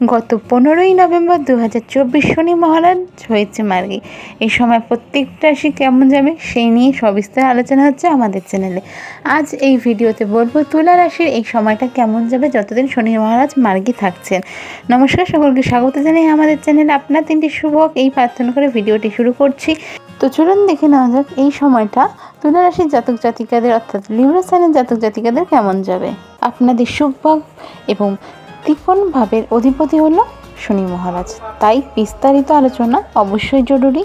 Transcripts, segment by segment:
গত পনেরোই নভেম্বর দু হাজার চব্বিশ শনি মহারাজ হয়েছে মার্গী। এই সময় প্রত্যেকটা রাশি কেমন যাবে সেই নিয়ে সবিস্তার আলোচনা হচ্ছে আমাদের চ্যানেলে। আজ এই ভিডিওতে বলব, তুলা রাশির এই সময়টা কেমন যাবে যতদিন শনি মহারাজ মার্গী থাকছেন। নমস্কার, সকলকে স্বাগত জানাই আমাদের চ্যানেলে। আপনার তিনটি শুভ এই প্রার্থনা করে ভিডিওটি শুরু করছি। তো চলুন দেখে নেওয়া যাক এই সময়টা তুলা রাশির জাতক জাতিকাদের, অর্থাৎ লিব্রা সাইনের জাতক জাতিকাদের কেমন যাবে। আপনাদের সুখভাগ এবং ত্রিকোণ ভাবের অধিপতি হলো শনি মহারাজ। তাই বিস্তারিত আলোচনা অবশ্যই জরুরি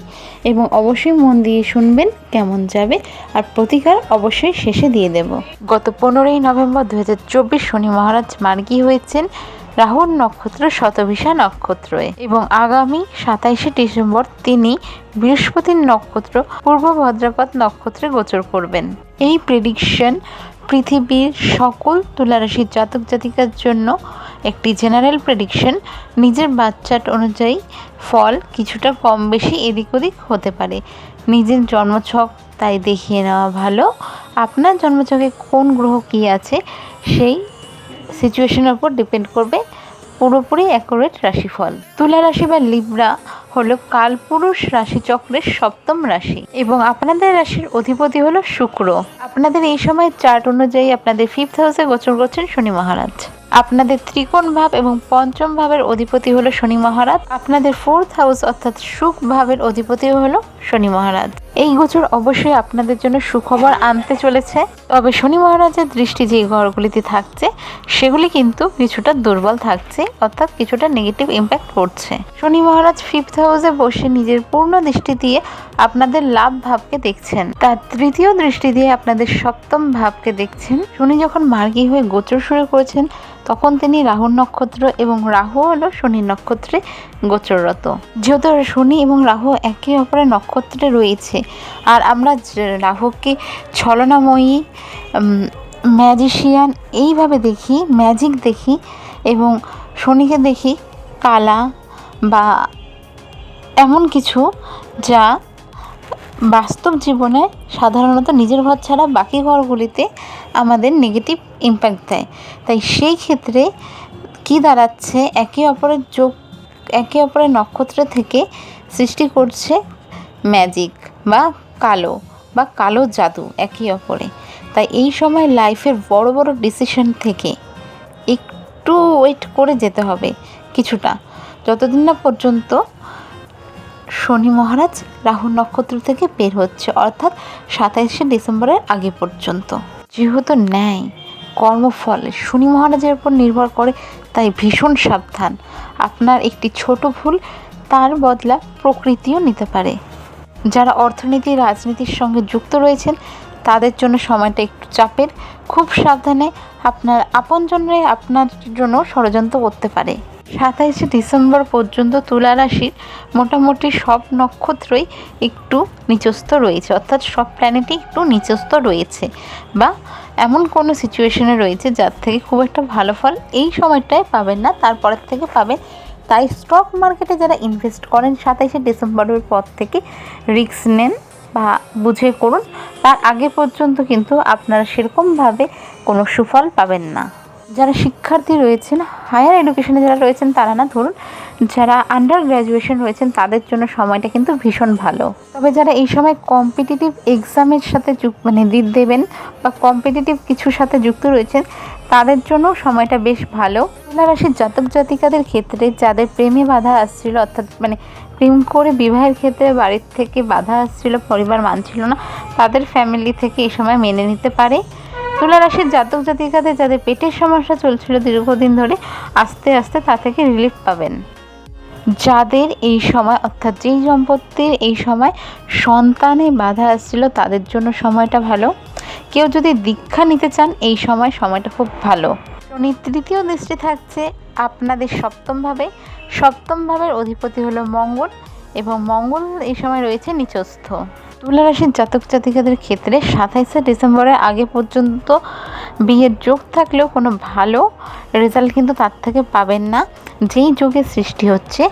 এবং অবশ্যই মন দিয়ে শুনবেন কেমন যাবে আর প্রতিকার অবশ্যই শেষে দিয়ে দেব। গত পনেরোই নভেম্বর দু হাজার চব্বিশ শনি মহারাজ মার্গী হয়েছেন রাহুর নক্ষত্র শতভিষা নক্ষত্রে এবং আগামী সাতাইশে ডিসেম্বর তিনি বৃহস্পতির নক্ষত্র পূর্ব ভদ্রাপদ নক্ষত্রে গোচর করবেন। এই প্রেডিকশন পৃথিবীর সকল তুলারাশির জাতক জাতিকার জন্য একটি জেনারেল প্রেডিকশন নিজের বাচ্চাট অনুযায়ী ফল কিছুটা কম বেশি এদিক ওদিক হতে পারে। নিজের জন্মছক তাই দেখিয়ে নেওয়া ভালো। আপনার জন্মছকে কোন গ্রহ কী আছে, সেই সিচুয়েশনের উপর ডিপেন্ড করবে পুরোপুরি অ্যাকুরেট রাশিফল। তুলা রাশি বা লিব্রা হলো কালপুরুষ রাশিচক্রের সপ্তম রাশি এবং আপনাদের রাশির অধিপতি হলো শুক্র। আপনাদের এই সময় চার্ট অনুযায়ী আপনাদের ফিফথ হাউসে গোচর করছেন শনি মহারাজ। আপনাদের ত্রিকোণ ভাব এবং পঞ্চম ভাবের অধিপতি হলো শনি মহারাজ। আপনাদের ফোর্থ হাউস অর্থাৎ সুখ ভাবের অধিপতি হলো শনি মহারাজ। এই গোচর অবশ্যই আপনাদের জন্য সুখবর আনতে চলেছে। তবে শনি মহারাজের দৃষ্টি যে ঘরগুলিতে থাকছে, সেগুলি কিন্তু কিছুটা দুর্বল থাকছে, অর্থাৎ কিছুটা নেগেটিভ ইম্প্যাক্ট করছে শনি মহারাজ ফিফথ হাউসে বসে নিজের পূর্ণ দৃষ্টি দিয়ে আপনাদের লাভ ভাবকে দেখছেন। তার তৃতীয় দৃষ্টি দিয়ে আপনাদের সপ্তম ভাবকে দেখছেন। শনি যখন মার্গী হয়ে গোচর শুরু করেছেন তখন তিনি রাহুর নক্ষত্র এবং রাহু হলো শনি নক্ষত্রে গোচররত। যেহেতু শনি এবং রাহু একে অপরের নক্ষত্রে রয়েছে, আর আমরা রাহুকে ছলনাময়ী ম্যাজিশিয়ান এইভাবে দেখি ম্যাজিক দেখি এবং শনিকে দেখি কালা বা এমন কিছু যা বাস্তব জীবনে সাধারণত নিজের ঘর ছাড়া বাকি ঘরগুলিতে আমাদের নেগেটিভ ইম্প্যাক্ট দেয়। তাই সেই ক্ষেত্রে কি দাঁড়াচ্ছে, একে অপরের যোগ, একে অপরের নক্ষত্র থেকে সৃষ্টি করছে ম্যাজিক বা কালো বা কালো জাদু একে অপরে। তাই এই সময় লাইফের বড় বড় ডিসিশন থেকে একটু ওয়েট করে যেতে হবে কিছুটা। যতদিন না পর্যন্ত শনি মহারাজ রাহু নক্ষত্র থেকে বের হচ্ছে, অর্থাৎ সাতাইশে ডিসেম্বরের আগে পর্যন্ত। যেহেতু ন্যায়, কর্মফল শনি মহারাজের উপর নির্ভর করে, তাই ভীষণ সাবধান। আপনার একটি ছোট ভুল তার বদলা প্রকৃতিও নিতে পারে। যারা অর্থনীতি, রাজনীতির সঙ্গে যুক্ত রয়েছেন, তাদের জন্য সময়টা একটু চাপের। খুব সাবধানে আপনার আপনজনরাই আপনার জন্য ষড়যন্ত্র করতে পারে। সাতাইশে ডিসেম্বর পর্যন্ত তুলা রাশির মোটামুটি সব নক্ষত্রই একটু নিচস্থ রয়েছে, অর্থাৎ সব প্ল্যানেটই একটু নিচস্থ রয়েছে বা এমন কোনো সিচুয়েশনে রয়েছে যার থেকে খুব একটা ভালো ফল এই সময়টায় পাবেন না, তারপরের থেকে পাবেন। তাই স্টক মার্কেটে যারা ইনভেস্ট করেন, সাতাইশে ডিসেম্বরের পর থেকে রিস্ক নেন বা বুঝে করুন, তার আগে পর্যন্ত কিন্তু আপনারা সেরকমভাবে কোনো সুফল পাবেন না। যারা শিক্ষার্থী রয়েছেন হায়ার এডুকেশনে যারা রয়েছেন, তারা না, ধরুন যারা আন্ডার গ্র্যাজুয়েশন রয়েছেন, তাদের জন্য সময়টা কিন্তু ভীষণ ভালো। তবে যারা এই সময় কম্পিটিটিভ এক্সামের সাথে মানে দিক দেবেন বা কম্পিটিটিভ কিছুর সাথে যুক্ত রয়েছেন, তাদের জন্য সময়টা বেশ ভালো। তুলা রাশির জাতক জাতিকাদের ক্ষেত্রে যাদের প্রেমে বাধা আসছিল, অর্থাৎ মানে প্রেম করে বিবাহের ক্ষেত্রে বাড়ির থেকে বাধা আসছিল, পরিবার মানছিল না, তাদের ফ্যামিলি থেকে এই সময় মেনে নিতে পারে। তুলা রাশির জাতক জাতিকাদের যাদের পেটের সমস্যা চলছিল দীর্ঘদিন ধরে, আস্তে আস্তে তা থেকে রিলিফ পাবেন। যাদের এই সময়, অর্থাৎ যেই দম্পতির এই সময় সন্তানে বাধা আসছিল, তাদের জন্য সময়টা ভালো। কেউ যদি দীক্ষা নিতে চান, এই সময় সময়টা খুব ভালো। শনির তৃতীয় দৃষ্টি থাকছে আপনাদের সপ্তমভাবে সপ্তম ভাবের অধিপতি হলো মঙ্গল এবং মঙ্গল এই সময় রয়েছে নিচস্থ। তুলা রাশির জাতক জাতিকাদের ক্ষেত্রে সাতাইশে ডিসেম্বরের আগে পর্যন্ত বিয়ের যোগ থাকলেও কোনো ভালো রেজাল্ট কিন্তু তার থেকে পাবেন না। যেই যোগের সৃষ্টি হচ্ছে,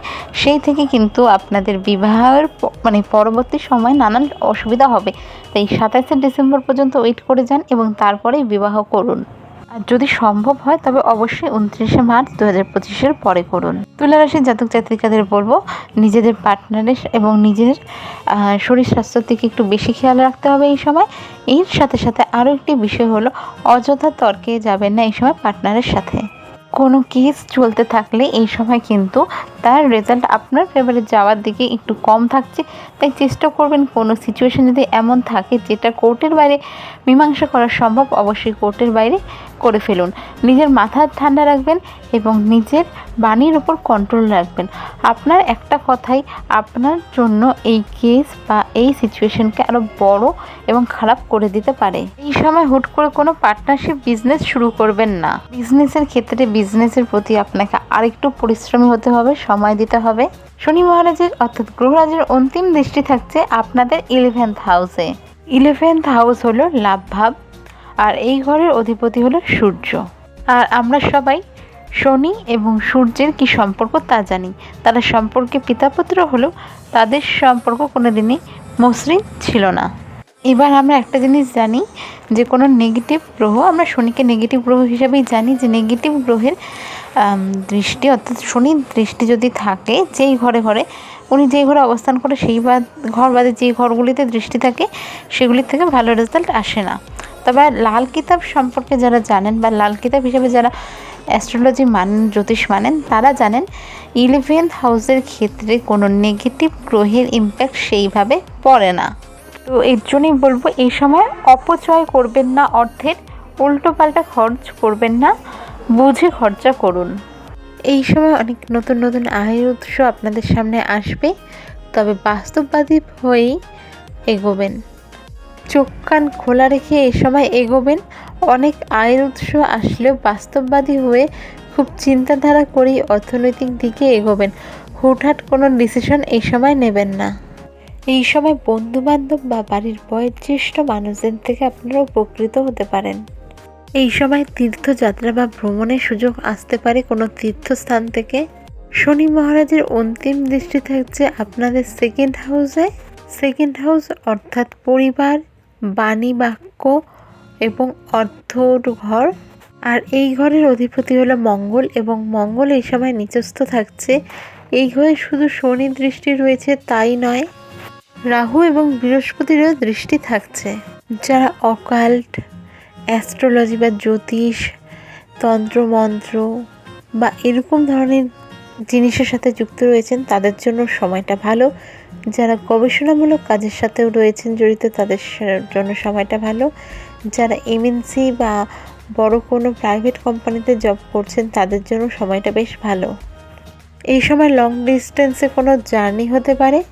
সেই থেকে কিন্তু আপনাদের বিবাহের মানে পরবর্তী সময় নানান অসুবিধা হবে। তাই সাতাইশে ডিসেম্বর পর্যন্ত ওয়েট করে যান এবং তারপরেই বিবাহ করুন। আর যদি সম্ভব হয়, তবে অবশ্যই উনত্রিশে মার্চ দু হাজার পঁচিশের পরে করুন। তুলা রাশির জাতক জাতিকাদের বলব, নিজেদের পার্টনারের এবং নিজের শরীর স্বাস্থ্যের দিকে একটু বেশি খেয়াল রাখতে হবে এই সময়। এর সাথে সাথে আরও একটি বিষয় হলো, অযথা তর্কে যাবেন না এই সময় পার্টনারের সাথে। কোনো কেস চলতে থাকলে এই সময় কিন্তু তার রেজাল্ট আপনার ফেভারে যাওয়ার দিকে একটু কম থাকছে। তাই চেষ্টা করবেন কোনো সিচুয়েশন যদি এমন থাকে যেটা কোর্টের বাইরে মীমাংসা করা সম্ভব, অবশ্যই কোর্টের বাইরে করে ফেলুন। নিজের মাথা ঠান্ডা রাখবেন এবং নিজের বাণীর উপর কন্ট্রোল রাখবেন। আপনার একটা কথাই আপনার জন্য এই কেস বা এই সিচুয়েশনকে আরও বড় এবং খারাপ করে দিতে পারে। এই সময় হুট করে কোনো পার্টনারশিপ বিজনেস শুরু করবেন না। বিজনেসের ক্ষেত্রে বিজনেসের প্রতি আপনাকে আরেকটু পরিশ্রমী হতে হবে, সময় দিতে হবে। শনি মহারাজের অর্থাৎ গ্রহরাজের অন্তিম দৃষ্টি থাকছে আপনাদের ইলেভেন্থ হাউসে ইলেভেন্থ হাউস হলো লাভ ভাব আর এই ঘরের অধিপতি হলো সূর্য। আর আমরা সবাই শনি এবং সূর্যের কি সম্পর্ক তা জানি। তারা সম্পর্কে পিতাপুত্র হলেও তাদের সম্পর্ক কোনোদিনই মসৃণ ছিল না। এবার আমরা একটা জিনিস জানি যে কোনো নেগেটিভ গ্রহ, আমরা শনিকে নেগেটিভ গ্রহ হিসাবেই জানি যে নেগেটিভ গ্রহের দৃষ্টি অর্থাৎ শনির দৃষ্টি যদি থাকে, যেই ঘরে ঘরে উনি যেই ঘরে অবস্থান করে, সেই বাদ ঘর বাদে যেই ঘরগুলিতে দৃষ্টি থাকে, সেগুলির থেকে ভালো রেজাল্ট আসে না। তবে লাল কিতাব সম্পর্কে যারা জানেন বা লাল কিতাব হিসেবে যারা অ্যাস্ট্রোলজি মানেন, জ্যোতিষ মানেন, তারা জানেন ইলেভেন্থ হাউসের ক্ষেত্রে কোনো নেগেটিভ গ্রহের ইম্প্যাক্ট সেইভাবে পড়ে না। তো এর জন্যই বলব, এই সময় অপচয় করবেন না, অর্থের উল্টোপাল্টা খরচ করবেন না, বুঝে খরচা করুন। এই সময় অনেক নতুন নতুন আয়ের উৎস আপনাদের সামনে আসবে, তবে বাস্তববাদী হয়েই এগোবেন। চোখ কান খোলা রেখে এই সময় এগোবেন। অনেক আয়ের উৎস আসলেও বাস্তববাদী হয়ে খুব চিন্তাধারা করেই অর্থনৈতিক দিকে এগোবেন। হুটহাট কোনো ডিসিশন এই সময় নেবেন না। এই সময় বন্ধু বান্ধব বা বাড়ির বয়োজ্যেষ্ঠ মানুষদের থেকে আপনারা উপকৃত হতে পারেন। এই সময় তীর্থযাত্রা বা ভ্রমণের সুযোগ আসতে পারে কোনো তীর্থস্থান থেকে। শনি মহারাজের অন্তিম দৃষ্টি থাকছে আপনাদের সেকেন্ড হাউসে সেকেন্ড হাউস অর্থাৎ পরিবার বাণী বাক্য এবং অর্থর ঘর। আর এই ঘরের অধিপতি হলো মঙ্গল এবং মঙ্গল এই সময় নিচস্থ থাকছে। এই ঘরে শুধু শনি দৃষ্টি রয়েছে, তাই নয়, রাহু এবং বৃহস্পতিরও দৃষ্টি থাকছে। যারা অকাল্ট, অ্যাস্ট্রোলজি বা জ্যোতিষ, তন্ত্রমন্ত্র বা এরকম ধরনের জিনিসের সাথে যুক্ত রয়েছেন, তাদের জন্য সময়টা ভালো। যারা গবেষণামূলক কাজের সাথেও রয়েছেন, জড়িত, তাদের জন্য সময়টা ভালো। যারা এমএনসি বা বড় কোনো প্রাইভেট কোম্পানিতে জব করছেন, তাদের জন্য সময়টা বেশ ভালো। এই সময় লং ডিস্টেন্সে কোনো জার্নি হতে পারে।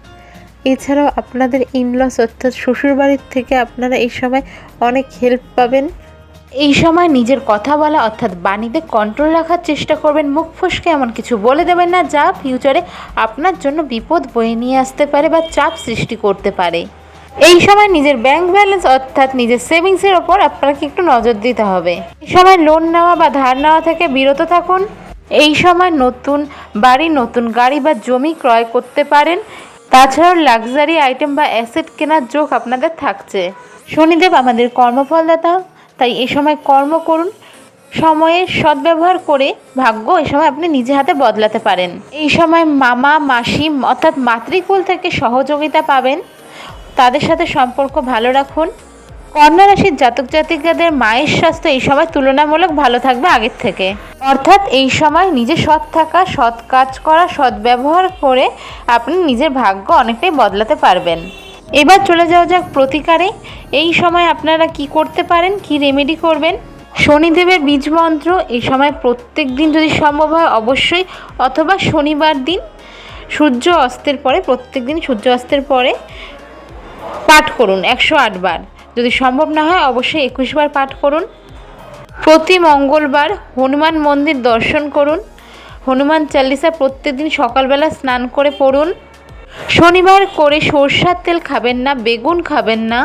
এছাড়াও আপনাদের ইনলস অর্থাৎ শ্বশুরবাড়ির থেকে আপনারা এই সময় অনেক হেল্প পাবেন। এই সময় নিজের কথা বলা অর্থাৎ বাণীতে কন্ট্রোল রাখার চেষ্টা করবেন, মুখ ফসকে এমন কিছু বলে দেবেন না যা ফিউচারে আপনার জন্য বিপদ বয়ে নিয়ে আসতে পারে বা চাপ সৃষ্টি করতে পারে। এই সময় নিজের ব্যাংক ব্যালেন্স অর্থাৎ নিজের সেভিংসের ওপর আপনাকে একটু নজর দিতে হবে। এই সময় লোন নেওয়া বা ধার নেওয়া থেকে বিরত থাকুন। এই সময় নতুন বাড়ি, নতুন গাড়ি বা জমি ক্রয় করতে পারেন। তাছাড়াও লাক্সারি আইটেম বা অ্যাসেট কেনার যোগ আপনাদের থাকছে। শনিদেব আমাদের কর্মফলদাতা। তাই এই সময় কর্ম করুন। সময়ের সদ্ব্যবহার করে ভাগ্য এই সময় আপনি নিজে হাতে বদলাতে পারেন। এই সময় মামা মাসি অর্থাৎ মাতৃকুল থেকে সহযোগিতা পাবেন। তাদের সাথে সম্পর্ক ভালো রাখুন। কন্যা রাশির জাতক জাতিকাদের মায়ের স্বাস্থ্য এই সময় তুলনামূলক ভালো থাকবে আগের থেকে। অর্থাৎ এই সময় নিজে সৎ থাকা, সৎ কাজ করা, সৎ ব্যবহার করে আপনি নিজের ভাগ্য অনেকটাই বদলাতে পারবেন। এবার চলে যাওয়া যাক প্রতিকারে। এই সময় আপনারা কি করতে পারেন? কি রেমেডি করবেন? শনিদেবের বীজ মন্ত্র এই সময় প্রত্যেক দিন যদি সম্ভব হয় অবশ্যই, অথবা শনিবার দিন সূর্য অস্তের পরে প্রত্যেক দিন সূর্য অস্তের পরে পাঠ করুন একশো বার। যদি সম্ভব না হয় অবশ্যই একুশ বার পাঠ করুন। প্রতি মঙ্গলবার হনুমান মন্দির দর্শন করুন। হনুমান চালিসা প্রত্যেকদিন সকালবেলা স্নান করে পড়ুন। শনিবার করে সরষার তেল খাবেন না, বেগুন খাবেন না।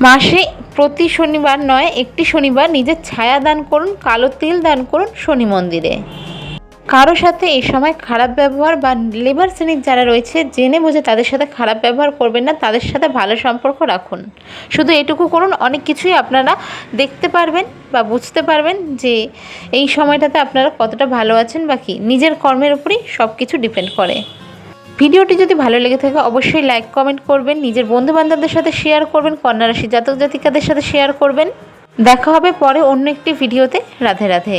মাসে প্রতি শনিবার নয়, একটি শনিবার নিজের ছায়া দান করুন, কালো তিল দান করুন শনি মন্দিরে। কারও সাথে এই সময় খারাপ ব্যবহার বা লেবার শ্রেণির যারা রয়েছে, জেনে বুঝে তাদের সাথে খারাপ ব্যবহার করবেন না, তাদের সাথে ভালো সম্পর্ক রাখুন। শুধু এটুকু করুন, অনেক কিছুই আপনারা দেখতে পারবেন বা বুঝতে পারবেন যে এই সময়টাতে আপনারা কতটা ভালো আছেন বা কি। নিজের কর্মের উপরেই সব কিছু ডিপেন্ড করে। ভিডিওটি যদি ভালো লেগে থাকে, অবশ্যই লাইক কমেন্ট করবেন, নিজের বন্ধু বান্ধবদের সাথে শেয়ার করবেন, কন্যা রাশি জাতক জাতিকাদের সাথে শেয়ার করবেন। দেখা হবে পরে অন্য একটি ভিডিওতে। রাধে রাধে।